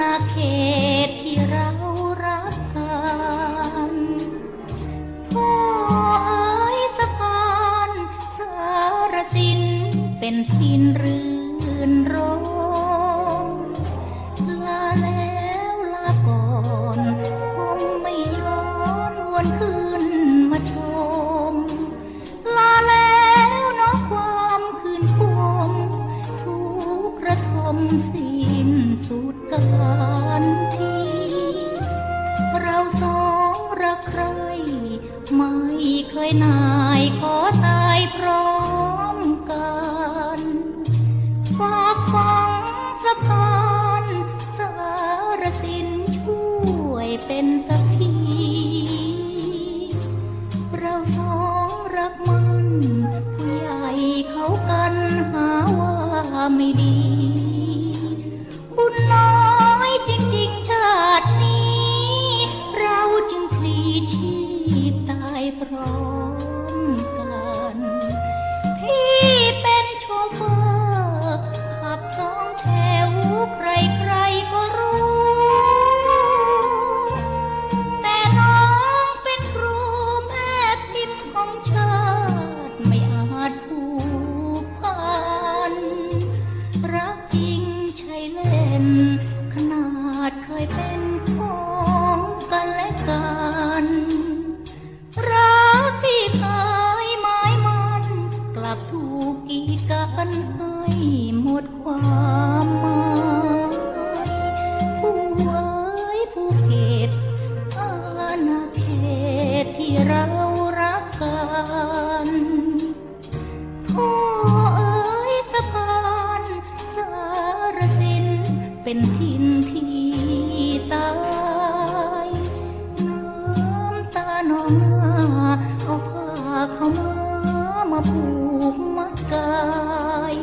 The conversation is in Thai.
นาเขตที่เรารักกันพ่อเอ๋ยสะพานสารสินเป็นสินรื่นรมลาแล้วลาก่อนคงไม่ย้อนวนคืนมาชม ลาแล้วน้อความคืนคมทุกกระทมสิ ยนายขอตายพร้อมกันฝากฝังสะพานสารสินช่วยเป็นสักทีเราสองรักมันผู้ใหญ่เขากันหาว่าไม่ดี บุญน้ ห้หมดความหมายผู้เอ๋ยผู้เขตอาณาเขตที่เรารักกันพ่อเอ๋ยสะพานสารสินเป็นทินที่ตายน้ำตานองหน้าเอาผ้าเข้ามามาผูกมัดกาย